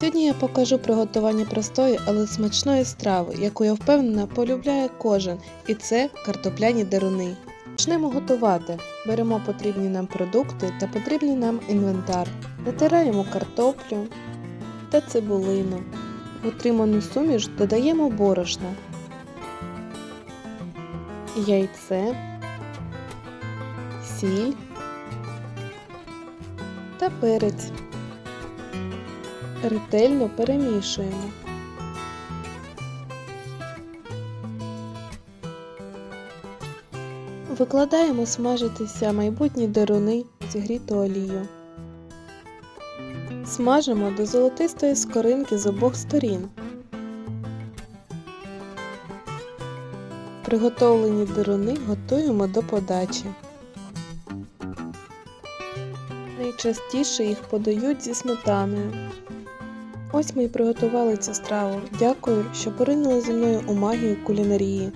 Сьогодні я покажу приготування простої, але смачної страви, яку я впевнена полюбляє кожен, і це картопляні деруни. Почнемо готувати. Беремо потрібні нам продукти та потрібний нам інвентар. Натираємо картоплю та цибулину. В отриману суміш додаємо борошно, яйце, сіль та перець. Ретельно перемішуємо. Викладаємо смажитися майбутні деруни зігріту олію. Смажимо до золотистої скоринки з обох сторін. Приготовлені деруни готуємо до подачі. Найчастіше їх подають зі сметаною. Ось ми і приготували цю страву. Дякую, що поринули зі мною у магію кулінарії.